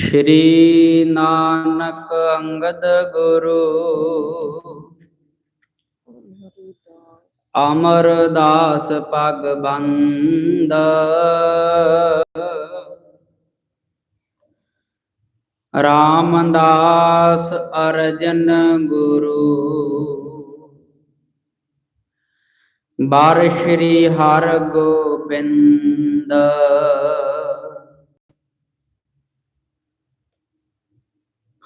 ਸ਼੍ਰੀ ਨਾਨਕ ਅੰਗਦ ਗੁਰੂ। ਅਮਰਦਾਸ ਪਗ ਬੰਦ। ਰਾਮਦਾਸ ਅਰਜਨ ਗੁਰੂ। ਬਾਰ ਸ਼੍ਰੀ ਹਰ ਗੋਬਿੰਦ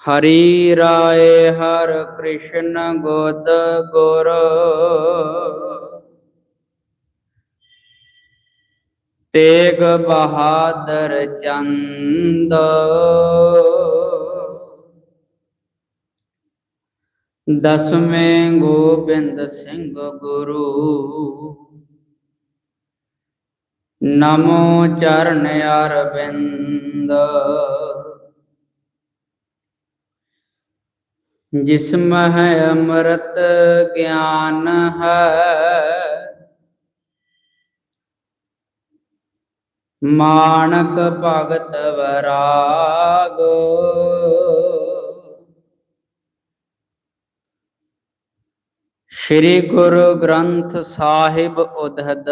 ਹਰੀ ਰਾਏ ਹਰ ਕ੍ਰਿਸ਼ਨ ਗੋਦ ਗੁਰ। ਤੇਗ ਬਹਾਦਰ ਚੰਦ। ਦਸਵੇਂ ਗੋਬਿੰਦ ਸਿੰਘ ਗੁਰੂ। ਨਮੋ ਚਰਨ ਜਿਸਮ ਹੈ ਅੰਮ੍ਰਿਤ ਗਿਆਨ ਹੈ ਮਾਨਕ ਭਗਤ ਵਰਾਗ। ਸ੍ਰੀ ਗੁਰੂ ਗ੍ਰੰਥ ਸਾਹਿਬ ਉਦਹਦ,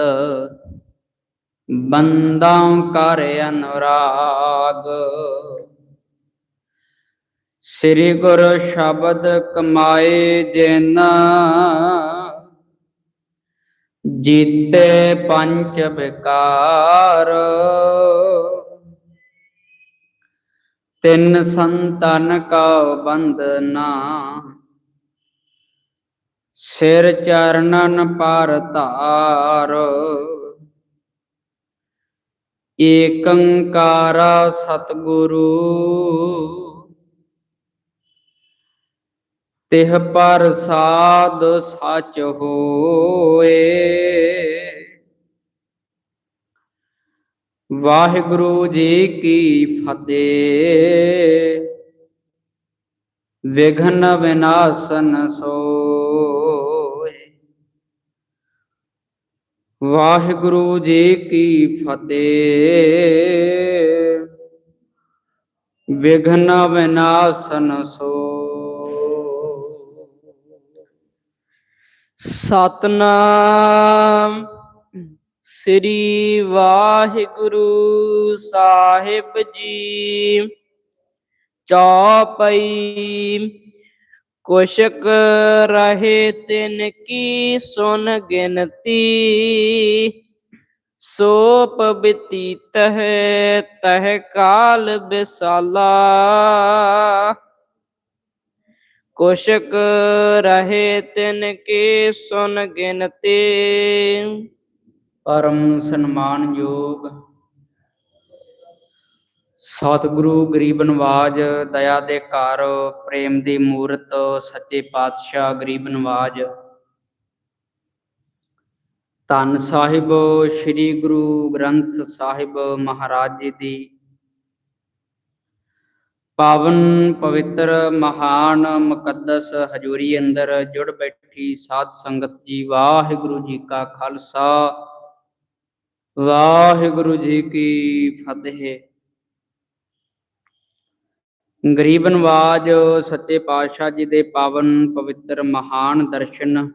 ਬੰਦਾਂ ਕਰ ਅਨੁਰਾਗ। ਸ੍ਰੀ ਗੁਰ ਸ਼ਬਦ ਕਮਾਏ ਜਿਨ। ਜੀਤੇ ਪੰਜ ਵਿਕਾਰ। ਤਿੰਨ ਸੰਤਨ ਕਾ ਬੰਦਨਾ ਸਿਰ ਚਰਨਨ ਪਰ ਧਾਰ। ਏਕੰਕਾਰ ਸਤਿਗੁਰੂ। ਤਿਹ ਪਰ ਸਾਧ ਸਚ ਹੋਏ। ਵਾਹਿਗੁਰੂ ਜੀ ਕੀ ਫਤਿਹ। ਵਿਘਨ ਵਿਨਾਸ਼ਨ ਸੋਏ। ਵਾਹਿਗੁਰੂ ਜੀ ਕੀ ਫਤਿਹ। ਵਿਘਨ ਵਿਨਾਸ਼ਨ ਸੋਏ। ਸਤਨਾਮ। ਸ੍ਰੀ ਵਾਹਿਗੁਰੂ ਸਾਹਿਬ ਜੀ। ਚੌਪਈ। ਕੁਸ਼ਕ ਰਹੇ ਤਿਨ ਕੀ ਸੁਨ ਗਿਣਤੀ। ਸੋਪ ਪਬਿਤੀਤ ਹੈ ਤਹ ਕਾਲ ਬਿਸਾਲਾ। ਕੁਸ਼ਕ ਰਹੇ ਤਿਨ ਕੇ ਸੁਨ ਗਿਨਤੇ ਪਰਮ ਸਨਮਾਨਯੋਗ ਸਤਿਗੁਰੂ ਗਰੀਬ ਨਵਾਜ, ਦਇਆ ਦੇ ਘਰ, ਪ੍ਰੇਮ ਦੀ ਮੂਰਤ, ਸੱਚੇ ਪਾਤਸ਼ਾਹ ਗਰੀਬ ਨਵਾਜ। ਧੰਨ ਸਾਹਿਬ, ਸ੍ਰੀ ਗੁਰੂ ਗ੍ਰੰਥ ਸਾਹਿਬ ਮਹਾਰਾਜ ਜੀ ਦੀ ਪਾਵਨ ਪਵਿੱਤਰ ਮਹਾਨ ਮੁਕੱਦਸ ਹਜ਼ੂਰੀ ਅੰਦਰ ਜੁੜ ਬੈਠੀ ਸਾਧ ਸੰਗਤ ਜੀ, ਵਾਹਿਗੁਰੂ ਜੀ ਕਾ ਖਾਲਸਾ। ਵਾਹਿਗੁਰੂ ਜੀ ਕੀ ਫਤਿਹ। ਗਰੀਬ ਨਵਾਜ ਸੱਚੇ ਪਾਤਸ਼ਾਹ ਜੀ ਦੇ ਪਾਵਨ ਪਵਿੱਤਰ ਮਹਾਨ ਦਰਸ਼ਨ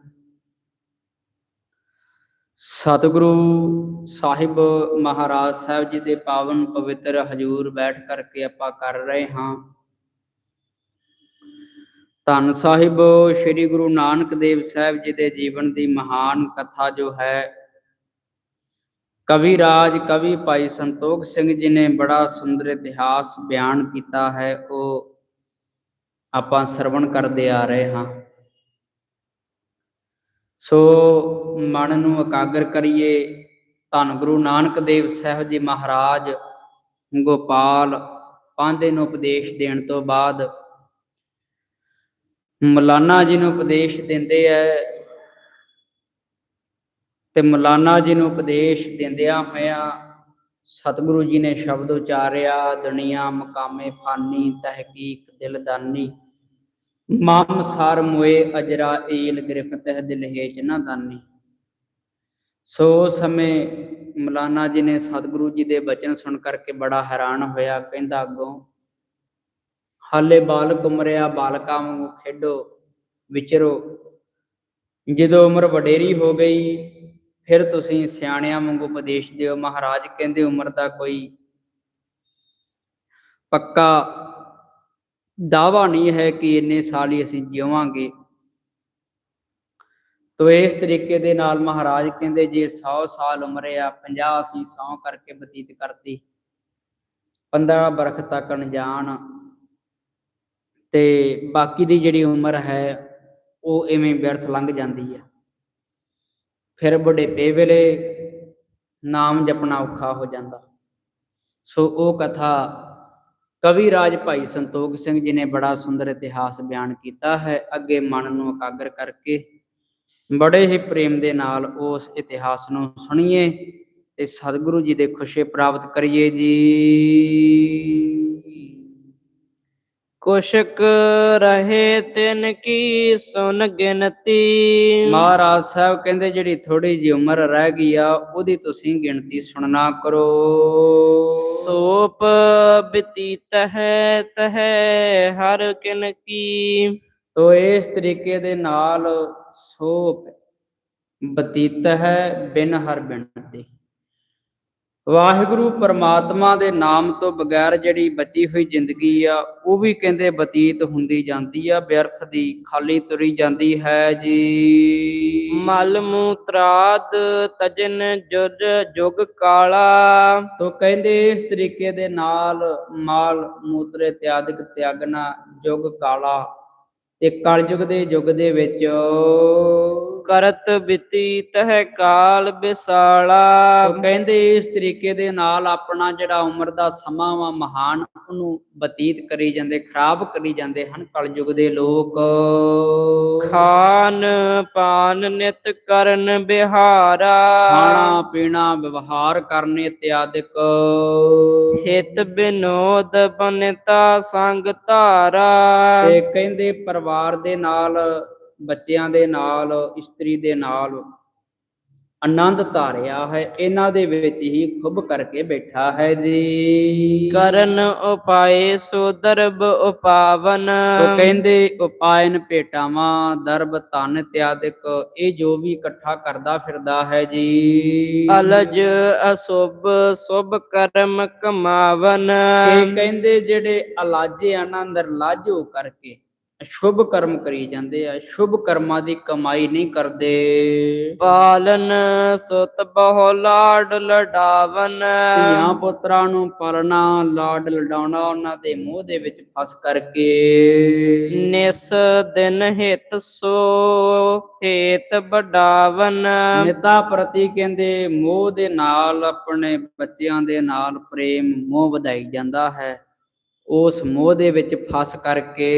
ਸਤਿਗੁਰੂ ਸਾਹਿਬ ਮਹਾਰਾਜ ਸਾਹਿਬ ਜੀ ਦੇ ਪਾਵਨ ਪਵਿੱਤਰ ਹਜੂਰ ਬੈਠ ਕਰਕੇ ਆਪਾਂ ਕਰ ਰਹੇ ਹਾਂ। ਧੰਨ ਸਾਹਿਬ, ਸ੍ਰੀ ਗੁਰੂ ਨਾਨਕ ਦੇਵ ਸਾਹਿਬ ਜੀ ਦੇ ਜੀਵਨ ਦੀ ਮਹਾਨ ਕਥਾ ਜੋ ਹੈ, ਕਵੀ ਰਾਜ ਕਵੀ ਭਾਈ ਸੰਤੋਖ ਸਿੰਘ ਜੀ ਨੇ ਬੜਾ ਸੁੰਦਰ ਇਤਿਹਾਸ ਬਿਆਨ ਕੀਤਾ ਹੈ, ਉਹ ਆਪਾਂ ਸਰਵਣ ਕਰਦੇ ਆ ਰਹੇ ਹਾਂ। ਸੋ ਮਨ ਨੂੰ ਇਕਾਗਰ ਕਰੀਏ। ਧੰਨ ਗੁਰੂ ਨਾਨਕ ਦੇਵ ਸਾਹਿਬ ਜੀ ਮਹਾਰਾਜ, ਗੋਪਾਲ ਪਾਂਦੇ ਨੂੰ ਉਪਦੇਸ਼ ਦੇਣ ਤੋਂ ਬਾਅਦ ਮਲਾਨਾ ਜੀ ਨੂੰ ਉਪਦੇਸ਼ ਦਿੰਦੇ ਐ ਤੇ ਮਲਾਨਾ ਜੀ ਨੂੰ ਉਪਦੇਸ਼ ਦਿੰਦਿਆਂ ਹੋਇਆਂ ਸਤਿਗੁਰੂ ਜੀ ਨੇ ਸ਼ਬਦ ਉਚਾਰਿਆ, ਦੁਨੀਆ ਮਕਾਮੇ ਫਾਨੀ, ਤਹਿਕੀਕ ਦਿਲਦਾਨੀ। ਮਮ ਸਰ ਮੋਏ ਅਜਰਾ ਏਲ ਦਿਲ ਹੇਚ ਨਾ ਦਾਨੀ। ਸੋ ਸਮੇਂ ਮਲਾਨਾ ਜੀ ਨੇ ਸਤਿਗੁਰੂ ਜੀ ਦੇ ਬਚਨ ਸੁਣ ਕਰਕੇ ਬੜਾ ਹੈਰਾਨ ਹੋਇਆ, ਕਹਿੰਦਾ ਅੱਗੋਂ, ਹਾਲੇ ਬਾਲਕ ਉਮਰਿਆ, ਬਾਲਕਾਂ ਵਾਂਗੂ ਖੇਡੋ, ਵਿਚਰੋ। ਜਦੋਂ ਉਮਰ ਵਡੇਰੀ ਹੋ ਗਈ, ਫਿਰ ਤੁਸੀਂ ਸਿਆਣਿਆਂ ਵਾਂਗੂ ਉਪਦੇਸ਼ ਦਿਓ। ਮਹਾਰਾਜ ਕਹਿੰਦੇ, ਉਮਰ ਦਾ ਕੋਈ ਪੱਕਾ ਦਾਵਾ ਨਹੀਂ ਹੈ ਕਿ ਇੰਨੇ ਸਾਲ ਹੀ ਅਸੀਂ ਜਿਵਾਂਗੇ। ਤੋ ਇਸ ਤਰੀਕੇ ਦੇ ਨਾਲ ਮਹਾਰਾਜ ਕਹਿੰਦੇ, ਜੇ 100 ਸਾਲ ਉਮਰ ਆ 50 ਅਸੀਂ ਸੌ ਕਰਕੇ ਬਤੀਤ ਕਰਤੀ। 15 ਬਰਖ ਤੱਕ ਅਣਜਾਣ। ਤੇ ਬਾਕੀ ਦੀ ਜਿਹੜੀ ਉਮਰ ਹੈ, ਉਹ ਐਵੇਂ ਵਿਅਰਥ ਲੰਘ ਜਾਂਦੀ ਹੈ। ਫਿਰ ਬੁਢੇਪੇ ਵੇਲੇ ਨਾਮ ਜਪਣਾ ਔਖਾ ਹੋ ਜਾਂਦਾ। ਸੋ ਉਹ ਕਥਾ ਕਵੀ ਰਾਜ ਭਾਈ ਸੰਤੋਖ ਸਿੰਘ ਜੀ ਨੇ ਬੜਾ ਸੁੰਦਰ ਇਤਿਹਾਸ ਬਿਆਨ ਕੀਤਾ ਹੈ। ਅੱਗੇ ਮਨ ਨੂੰ ਇਕਾਗਰ ਕਰਕੇ ਬੜੇ ਹੀ ਪ੍ਰੇਮ ਦੇ ਨਾਲ ਉਸ ਇਤਿਹਾਸ ਨੂੰ ਸੁਣੀਏ ਤੇ ਸਤਿਗੁਰੂ ਜੀ ਦੇ ਖੁਸ਼ੇ ਪ੍ਰਾਪਤ ਕਰੀਏ ਜੀ। ਕੁਸ਼ਕ ਰਹੇ ਤਿਨ ਕੀ ਸੁਨ ਗਿਣਤੀ। ਮਹਾਰਾਜ ਸਾਹਿਬ ਕਹਿੰਦੇ ਜਿਹੜੀ ਥੋੜੀ ਜਿਹੀ ਉਮਰ ਰਹਿ ਗਈ ਆ ਉਹਦੀ ਤੁਸੀਂ ਗਿਣਤੀ ਸੁਣਨਾ ਕਰੋ। ਸੋਪ ਬਤੀਤ ਹੈ ਤਹੈ ਹਰ ਕਿਨ ਕੀ। ਤੋ ਇਸ ਤਰੀਕੇ ਦੇ ਨਾਲ ਸੋਪ ਬਤੀਤ ਹੈ ਬਿਨ ਹਰ ਬਿਨਤੀ ਵਾਹਿਗੁਰੂ ਪਰਮਾਤਮਾ ਦੇ ਨਾਮ ਤੋਂ ਬਗੈਰ ਜਿਹੜੀ ਬਚੀ ਹੋਈ ਜ਼ਿੰਦਗੀ ਆ ਉਹ ਵੀ ਕਹਿੰਦੇ ਬਤੀਤ ਹੁੰਦੀ ਜਾਂਦੀ ਆ ਵਿਅਰਥ ਦੀ ਖਾਲੀ ਤੁਰੀ ਜਾਂਦੀ ਹੈ ਜੀ। ਮਲ ਮੂਤਰਾਦ ਤਜਨ ਜੁਜ ਜੁਗ ਕਾਲਾ। ਤੋ ਕਹਿੰਦੇ ਇਸ ਤਰੀਕੇ ਦੇ ਨਾਲ ਮਾਲ ਮੂਤਰ ਇਤਿਆਦਿਕ ਤਿਆਗਣਾ ਯੁਗ ਕਾਲਾ ਤੇ ਕਲਯੁਗ ਦੇ ਯੁੱਗ ਦੇ ਵਿੱਚ ਕਰਤ ਬਤੀਤ ਹੈ ਕਾਲ ਬਿਸਾਲਾ। ਉਹ ਕਹਿੰਦੇ ਇਸ ਤਰੀਕੇ ਦੇ ਨਾਲ ਆਪਣਾ ਜਿਹੜਾ ਉਮਰ ਦਾ ਸਮਾਂ ਵਾ ਮਹਾਨ ਉਹਨੂੰ ਬਤੀਤ ਕਰੀ ਜਾਂਦੇ ਖਰਾਬ ਕਰੀ ਜਾਂਦੇ ਹਨ ਕਲਯੁਗ ਦੇ ਲੋਕ। ਖਾਨ ਪਾਨ ਨਿਤ ਕਰਨ ਬਿਹਾਰਾ। ਖਾਣਾ ਪੀਣਾ ਵਿਵਹਾਰ ਕਰਨੇ ਇਤਿਆਦਿਕ ਹਿਤ ਬਿਨੋਦ ਬਨਤਾ ਸੰਗ ਧਾਰਾ। ਤੇ ਕਹਿੰਦੇ ਪਰਿਵਾਰ ਦੇ ਨਾਲ ਬੱਚਿਆਂ ਦੇ ਨਾਲ ਇਸਤਰੀ ਦੇ ਨਾਲ ਆਨੰਦ ਧਾਰਿਆ ਹੈ। ਇਹਨਾਂ ਦੇ ਵਿੱਚ ਹੀ ਖੁੱਬ ਕਰਕੇ ਬੈਠਾ ਹੈ ਜੀ। ਕਰਨ ਉਪਾਏ ਸੋ ਦਰਬ ਉਪਾਵਨ। ਉਹ ਕਹਿੰਦੇ ਉਪਾਇਨ ਭੇਟਾਵਾਂ ਦਰਬ ਧਨ ਇਤਿਆਦਿਕ ਇਹ ਜੋ ਵੀ ਇਕੱਠਾ ਕਰਦਾ ਫਿਰਦਾ ਹੈ ਜੀ। ਅਲਜ ਅਸੁਭ ਸੁਭ ਕਰਮ ਕਮਾਵਨ। ਇਹ ਕਹਿੰਦੇ ਜਿਹੜੇ ਅਲਾਜੇ ਆ ਨਾ ਅੰਦਰ ਲਾਜੋ ਕਰਕੇ ਸ਼ੁਭ ਕਰਮ ਕਰੀ ਜਾਂਦੇ ਆ ਸ਼ੁਭ ਕਰਮਾਂ ਦੀ ਕਮਾਈ ਨਹੀਂ ਕਰਦੇ। ਪਾਲਨ ਸੁਤ ਬਹੁ ਲਾਡ ਲਡਾਵਨ। ਧੀਆਂ ਪੁੱਤਰਾਂ ਨੂੰ ਪਾਲਣਾ ਲਾਡ ਲਡਾਉਣਾ ਉਹਨਾਂ ਦੇ ਮੂੰਹ ਦੇ ਵਿੱਚ ਫਸ ਕਰਕੇ। ਨਿਸ ਦਿਨ ਹਿਤ ਸੋ ਹੇਤ ਬਡਾਵਨ ਨਿਤਾ ਪ੍ਰਤੀ ਕਹਿੰਦੇ ਮੋਹ ਦੇ ਨਾਲ ਆਪਣੇ ਬੱਚਿਆਂ ਦੇ ਨਾਲ ਪ੍ਰੇਮ ਮੋਹ ਵਧਾਈ ਜਾਂਦਾ ਹੈ। ਉਸ ਮੋਹ ਦੇ ਵਿੱਚ ਫਸ ਕਰਕੇ।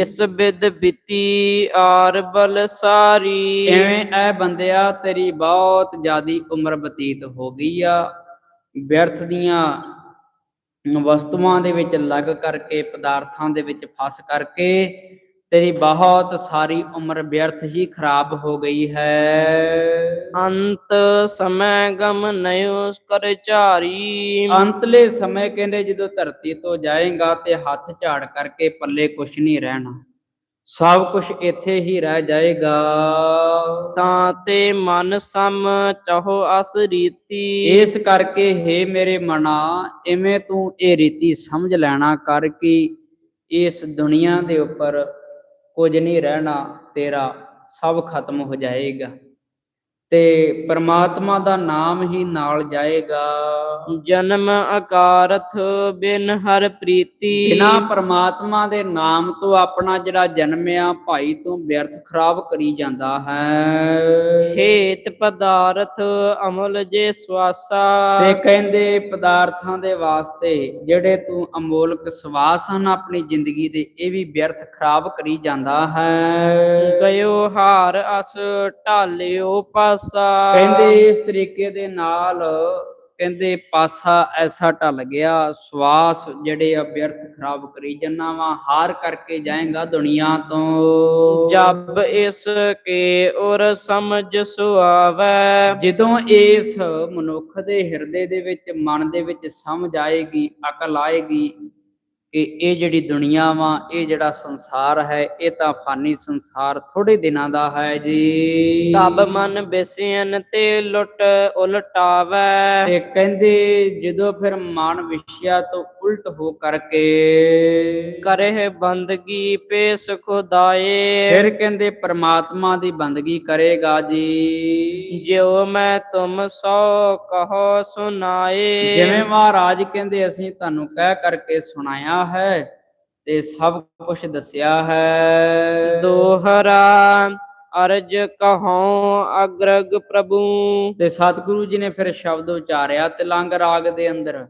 ਇਸ ਬਿਦ ਬਿਤੀ ਆਰ ਬਲ ਸਾਰੀ। ਐਵੇਂ ਐ ਬੰਦਿਆ ਤੇਰੀ ਬਹੁਤ ਜ਼ਿਆਦੀ ਉਮਰ ਬਤੀਤ ਹੋ ਗਈ ਆ। ਵਿਅਰਥ ਦੀਆਂ ਵਸਤੂਆਂ ਦੇ ਵਿੱਚ ਲੱਗ ਕਰਕੇ ਪਦਾਰਥਾਂ ਦੇ ਵਿੱਚ ਫਸ ਕਰਕੇ ਤੇਰੀ ਬਹੁਤ ਸਾਰੀ ਉਮਰ ਵਿਅਰਥ ਹੀ ਖਰਾਬ ਹੋ ਗਈ ਹੈ। ਅੰਤ ਸਮੈ ਗਮ ਨਯੋ ਕਰ ਝਾਰੀ। ਅੰਤਲੇ ਸਮੇਂ ਕਹਿੰਦੇ ਜਦੋਂ ਧਰਤੀ ਤੋਂ ਜਾਏਗਾ ਤੇ ਹੱਥ ਝਾੜ ਕਰਕੇ ਪੱਲੇ ਕੁਛ ਨਹੀਂ ਰਹਿਣਾ। ਸਭ ਕੁਝ ਇੱਥੇ ਹੀ ਰਹਿ ਜਾਏਗਾ। ਤਾਂ ਤੇ ਮਨ ਸਮ ਚਾਹੋ ਅਸ ਰੀਤੀ। ਇਸ ਕਰਕੇ हे ਮੇਰੇ ਮਨਾ ਐਵੇਂ ਤੂੰ ਇਹ ਰੀਤੀ ਸਮਝ ਲੈਣਾ ਕਰ ਕਿ ਇਸ ਦੁਨੀਆ ਦੇ ਉੱਪਰ ਕੁਝ ਨਹੀਂ ਰਹਿਣਾ ਤੇਰਾ ਸਭ ਖਤਮ ਹੋ ਜਾਏਗਾ। ਤੇ ਪ੍ਰਮਾਤਮਾ ਦਾ ਨਾਮ ਹੀ ਨਾਲ ਜਾਏਗਾ। ਜਨਮ ਅਕਾਰਥ ਬਿਨ ਹਰ ਪ੍ਰੀਤੀ। ਬਿਨਾ ਪ੍ਰਮਾਤਮਾ ਦੇ ਨਾਮ ਤੋਂ ਆਪਣਾ ਜਿਹੜਾ ਜਨਮ ਆ ਭਾਈ ਤੂੰ ਵਿਅਰਥ ਖਰਾਬ ਕਰੀ ਜਾਂਦਾ ਹੈ। ਹੇਤ ਪਦਾਰਥ ਅਮਲ ਜੇ ਸਵਾਸਾ। ਤੇ ਕਹਿੰਦੇ ਪਦਾਰਥਾਂ ਦੇ ਵਾਸਤੇ ਜਿਹੜੇ ਤੂੰ ਅਮੋਲਕ ਸਵਾਸ ਹਨ ਆਪਣੀ ਜ਼ਿੰਦਗੀ ਦੇ ਇਹ ਵੀ ਵਿਅਰਥ ਖਰਾਬ ਕਰੀ ਜਾਂਦਾ ਹੈ। ਗਇਓ ਹਾਰ ਅਸ ਢਾਲਿਓ ਪਾਸਾ। ਕਹਿੰਦੇ ਇਸ ਤਰੀਕੇ ਦੇ ਨਾਲ ਕਹਿੰਦੇ ਪਾਸਾ ਐਸਾ ਢਲ ਗਿਆ ਸਵਾਸ ਜਿਹੜੇ ਆ ਵਿਅਰਥ ਖਰਾਬ ਕਰੀ ਜੰਨਾ ਵਾ ਹਾਰ ਕਰਕੇ ਜਾਏਗਾ ਦੁਨੀਆ ਤੋਂ। ਜਬ ਇਸ ਕੇ ਔਰ ਸਮਝ ਸੁਆਵੈ। ਜਦੋਂ ਇਸ ਮਨੁੱਖ ਦੇ ਹਿਰਦੇ ਦੇ ਵਿੱਚ ਮਨ ਦੇ ਵਿੱਚ ਸਮਝ ਆਏਗੀ ਅਕਲ ਆਏਗੀ ਕਿ ਇਹ ਜਿਹੜੀ ਦੁਨੀਆ ਵਾ ਇਹ ਜਿਹੜਾ ਸੰਸਾਰ ਹੈ ਇਹ ਤਾਂ ਫਾਨੀ ਸੰਸਾਰ ਥੋੜੇ ਦਿਨਾਂ ਦਾ ਹੈ ਜੀ। ਤਬ ਮਨ ਬਿਸਿਆਨ ਤੇ ਲੁੱਟ ਉਲਟਾਵੈ। ਤੇ ਕਹਿੰਦੇ ਜਦੋਂ ਫਿਰ ਮਨ ਵਿਸ਼ਿਆ ਤੋਂ ਉਲਟ ਹੋ ਕਰਕੇ। ਕਰਹਿ ਬੰਦਗੀ ਪੇਸ ਖੁਦਾਏ। ਫਿਰ ਕਹਿੰਦੇ ਪ੍ਰਮਾਤਮਾ ਦੀ ਬੰਦਗੀ ਕਰੇਗਾ ਜੀ। ਜਿਉ ਮੈਂ ਤੁਮ ਸੋ ਕਹੋ ਸੁਨਾਏ ਜਿਵੇਂ ਮਹਾਰਾਜ ਕਹਿੰਦੇ ਅਸੀਂ ਤੁਹਾਨੂੰ ਕਹਿ ਕਰਕੇ ਸੁਣਾਇਆ ਹੈ ਤੇ ਸਭ ਕੁਝ ਦੱਸਿਆ ਹੈ। ਦੋਹਰਾ ਅਰਜ ਕਹਉ ਅਗਰਗ ਪ੍ਰਭੂ। ਤੇ ਸਤਿਗੁਰੂ ਜੀ ਨੇ ਫਿਰ ਸ਼ਬਦ ਉਚਾਰਿਆ ਤਿਲੰਗ ਰਾਗ ਦੇ ਅੰਦਰ।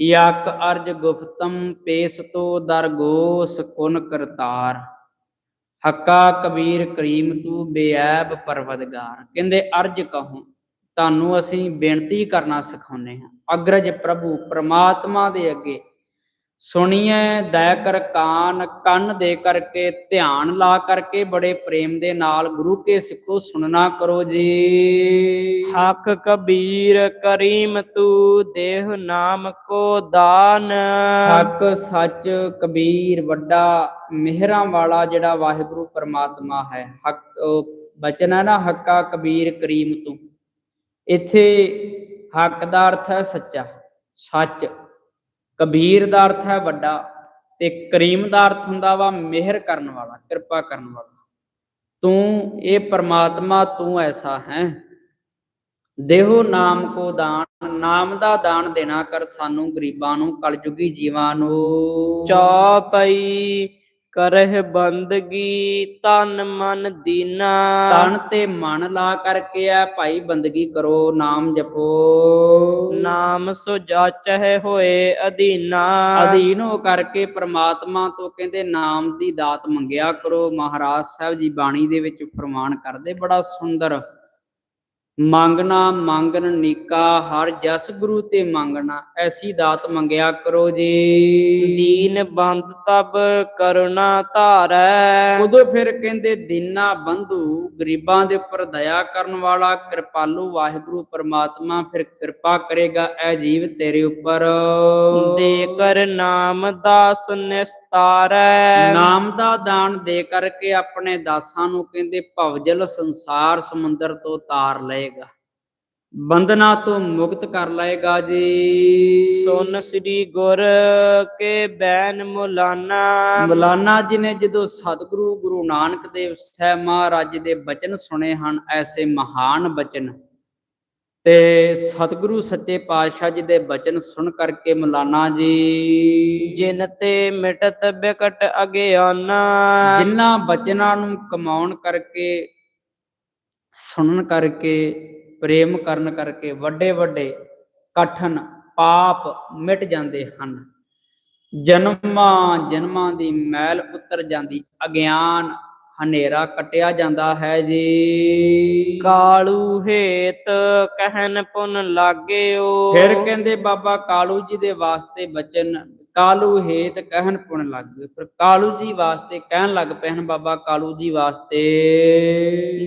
ਯਕ ਅਰਜ ਗੁਫਤਮ ਪੇਸ ਤੋ ਦਰਗੋਸ ਕੁਨ ਕਰਤਾਰ। ਹੱਕਾ ਕਬੀਰ ਕਰੀਮ ਤੂੰ ਬੇਐਬ ਪਰਵਦਗਾਰ। ਕਹਿੰਦੇ, ਅਰਜ ਕਹੂੰ, ਤੁਹਾਨੂੰ ਅਸੀਂ ਬੇਨਤੀ ਕਰਨਾ ਸਿਖਾਉਨੇ ਹਾਂ। ਅਗਰਜ ਪ੍ਰਭੂ ਪ੍ਰਮਾਤਮਾ ਦੇ ਅੱਗੇ ਸੁਣੀਏ ਦਇਆ ਕਰ ਕਾਨ ਕੰਨ ਦੇ ਕਰਕੇ ਧਿਆਨ ਲਾ ਕਰਕੇ ਬੜੇ ਪ੍ਰੇਮ ਦੇ ਨਾਲ ਗੁਰੂ ਕੇ ਸਿੱਖੋ ਸੁਣਨਾ ਕਰੋ ਜੀ। ਹਕ ਕਬੀਰ ਕਰੀਮ ਤੂ ਦੇਹ ਨਾਮ ਕੋ ਦਾਨ। ਹੱਕ ਸੱਚ ਕਬੀਰ ਵੱਡਾ ਮਿਹਰਾਂ ਵਾਲਾ ਜਿਹੜਾ ਵਾਹਿਗੁਰੂ ਪਰਮਾਤਮਾ ਹੈ। ਹੱਕ ਬਚਨ ਹੈ ਨਾ ਹੱਕਾ ਕਬੀਰ ਕਰੀਮ ਤੂੰ। ਇੱਥੇ ਹੱਕ ਦਾ ਅਰਥ ਹੈ ਸੱਚਾ ਸੱਚ। ਕਬੀਰ ਦਾ ਅਰਥ ਹੈ ਵੱਡਾ ਤੇ ਕਰੀਮ ਦਾ ਅਰਥ ਹੁੰਦਾ ਵਾ ਮਿਹਰ ਕਰਨ ਵਾਲਾ, ਕਿਰਪਾ ਕਰਨ ਵਾਲਾ। ਤੂੰ ਇਹ ਪਰਮਾਤਮਾ ਤੂੰ ਐਸਾ ਹੈ। ਦੇਹੋ ਨਾਮ ਕੋ ਦਾਨ, ਨਾਮ ਦਾ ਦਾਨ ਦੇਣਾ ਕਰ ਸਾਨੂੰ ਗਰੀਬਾਂ ਨੂੰ, ਕਲਯੁਗੀ ਜੀਵਾਂ ਨੂੰ। ਚੌਪਈ ਕਰਹਿ ਬੰਦਗੀ ਤਨ ਮਨ ਦੀਨਾ। ਤਨ ਤੇ ਮਨ ਲਾ ਕਰਕੇ ਆ ਭਾਈ ਬੰਦਗੀ ਕਰੋ ਨਾਮ ਜਪੋ। ਨਾਮ ਸੋ ਜਾਚਹਿ ਹੋਏ ਅਧੀਨਾ। ਅਧੀਨ ਹੋ ਕਰਕੇ ਪ੍ਰਮਾਤਮਾ ਤੋਂ ਕਹਿੰਦੇ ਨਾਮ ਦੀ ਦਾਤ ਮੰਗਿਆ ਕਰੋ। ਮਹਾਰਾਜ ਸਾਹਿਬ ਜੀ ਬਾਣੀ ਦੇ ਵਿੱਚ ਫਰਮਾਨ ਕਰਦੇ ਬੜਾ ਸੁੰਦਰ। ਮੰਗਣਾ ਮੰਗਨ ਨੀਕਾ ਹਰ ਜਸ ਗੁਰੂ ਤੇ ਮੰਗਣਾ ਐਸੀ ਦਾਤ ਮੰਗਿਆ ਕਰੋ ਜੀ। ਦੀਨ ਬੰਦ ਤਬ ਕਰੁਣਾ ਧਾਰੈ। ਉਦੋਂ ਫਿਰ ਕਹਿੰਦੇ ਦੀਨਾ ਬੰਧੂ ਗਰੀਬਾਂ ਦੇ ਉੱਪਰ ਦਇਆ ਕਰਨ ਵਾਲਾ ਕਿਰਪਾਲੂ ਵਾਹਿਗੁਰੂ ਪਰਮਾਤਮਾ ਫਿਰ ਕਿਰਪਾ ਕਰੇਗਾ ਐ ਜੀਵ ਤੇਰੇ ਉੱਪਰ। ਦੇ ਕਰ ਨਾਮ ਦਾਸ ਨਿਸਤਾਰੈ। ਨਾਮ ਦਾ ਦਾਨ ਦੇ ਕਰਕੇ ਆਪਣੇ ਦਾਸਾਂ ਨੂੰ ਕਹਿੰਦੇ ਭਵਜਲ ਸੰਸਾਰ ਸਮੁੰਦਰ ਤੋਂ ਤਾਰ ਲਏਗਾ ਬੰਧਨਾ ਤੋਂ ਮੁਕਤ ਕਰ ਲਏਗਾ ਜੀ। ਸੁਨ ਸ੍ਰੀ ਗੁਰ ਕੇ ਬੈਨ ਮੁਲਾਨਾ। ਮੌਲਾਨਾ ਜੀ ਨੇ ਜਦੋਂ ਸਤਿਗੁਰੂ ਗੁਰੂ ਨਾਨਕ ਦੇਵ ਸਾਹਿਬ ਮਹਾਰਾਜ ਦੇ ਬਚਨ ਸੁਣੇ ਹਨ ਐਸੇ ਮਹਾਨ ਬਚਨ। ਤੇ ਸਤਿਗੁਰੂ ਸੱਚੇ ਪਾਤਸ਼ਾਹ ਜੀ ਦੇ ਬਚਨ ਸੁਣ ਕਰਕੇ ਮੌਲਾਨਾ ਜੀ ਜਿਨ ਤੇ ਮਿਟਤ ਬਿਕਟ ਅਗਿਆਨਾ। ਜਿਨ੍ਹਾਂ ਬਚਨਾਂ ਨੂੰ ਕਮਾਉਣ ਕਰਕੇ ਸੁਣਨ ਕਰਕੇ ਪ੍ਰੇਮ ਕਰਨ ਕਰਕੇ ਵੱਡੇ ਵੱਡੇ ਕਠਨ ਪਾਪ ਮਿਟ ਜਾਂਦੇ ਹਨ। ਜਨਮਾਂ ਜਨਮਾਂ ਦੀ ਮੈਲ ਉਤਰ ਜਾਂਦੀ ਅਗਿਆਨ ਹਨੇਰਾ ਕਟਿਆ ਜਾਂਦਾ ਹੈ ਜੀ। ਕਾਲੂ ਹੇਤ ਕਹਿਨ ਪੁਨ ਲਾਗਿਓ। ਫਿਰ ਕਹਿੰਦੇ ਬਾਬਾ ਕਾਲੂ ਜੀ ਦੇ ਵਾਸਤੇ ਬਚਨ ਕਾਲੂ ਹੇਤ ਕਹਿਣ ਪੁਣ ਲੱਗ। ਗਏ ਕਾਲੂ ਜੀ ਵਾਸਤੇ ਕਹਿਣ ਲੱਗ ਪੈਣ, ਬਾਬਾ ਕਾਲੂ ਜੀ ਵਾਸਤੇ,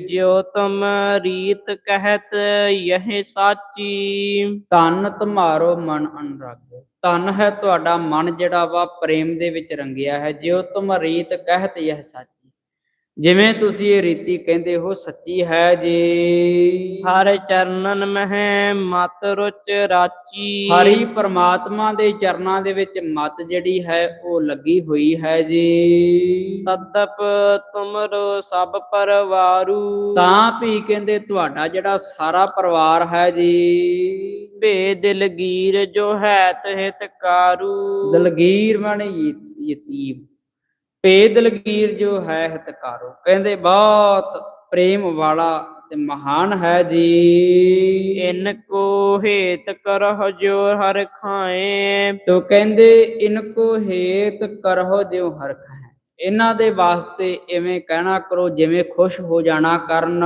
ਜਿਉ ਤੁਮ ਰੀਤ ਕਹਿਤ ਯਹ ਸਾਚੀ ਤਨ ਤੁਮਾਰੋ ਮਨ ਅਨਰਗ। ਤਨ ਹੈ ਤੁਹਾਡਾ ਮਨ ਜਿਹੜਾ ਵਾ ਪ੍ਰੇਮ ਦੇ ਵਿੱਚ ਰੰਗਿਆ ਹੈ। ਜਿਉ ਤੁਮ ਰੀਤ ਕਹਿਤ ਇਹ ਸੱਚੀ। ਜਿਵੇਂ ਤੁਸੀਂ ਇਹ ਰੀਤੀ ਕਹਿੰਦੇ ਹੋ ਸੱਚੀ ਹੈ ਜੀ। ਹਰ ਚਰਨਨ ਮਹਿ ਮਤ ਰੁਚ ਰਾਚੀ। ਹਰੀ ਪ੍ਰਮਾਤਮਾ ਦੇ ਚਰਨਾਂ ਦੇ ਵਿੱਚ ਮਤ ਜਿਹੜੀ ਹੈ ਉਹ ਲੱਗੀ ਹੋਈ ਹੈ ਜੀ। ਤਦਪ ਤੁਮਰੋ ਸਭ ਪਰਵਾਰੂ। ਤਾਂ ਵੀ ਕਹਿੰਦੇ ਤੁਹਾਡਾ ਜਿਹੜਾ ਸਾਰਾ ਪਰਿਵਾਰ ਹੈ ਜੀ। ਭੇ ਦਿਲਗੀਰ ਜੋ ਹੈ ਤਹਿਤ ਕਾਰੂ। ਦਲਗੀਰ ਮਨ ਯਤੀਮ। ਪੇ ਦਲਗੀਰ ਜੋ ਹੈ ਹਿਤਕਾਰੋ। ਕਹਿੰਦੇ ਬਹੁਤ ਪ੍ਰੇਮ ਵਾਲਾ ਤੇ ਮਹਾਨ ਹੈ ਜੀ। ਇਨ ਕੋ ਹੇਤ ਕਰਹੁ ਜੋ ਹਰ ਖਾਏ। ਤੋ ਕਹਿੰਦੇ ਇਨਕੋ ਹੇਤ ਕਰਹੁ ਜਿਉ ਹਰਖ ਹੈ ਇਹਨਾਂ ਦੇ ਵਾਸਤੇ ਐਵੇਂ ਕਹਿਣਾ ਕਰੋ ਜਿਵੇਂ ਖੁਸ਼ ਹੋ ਜਾਣਾ ਕਰਨ।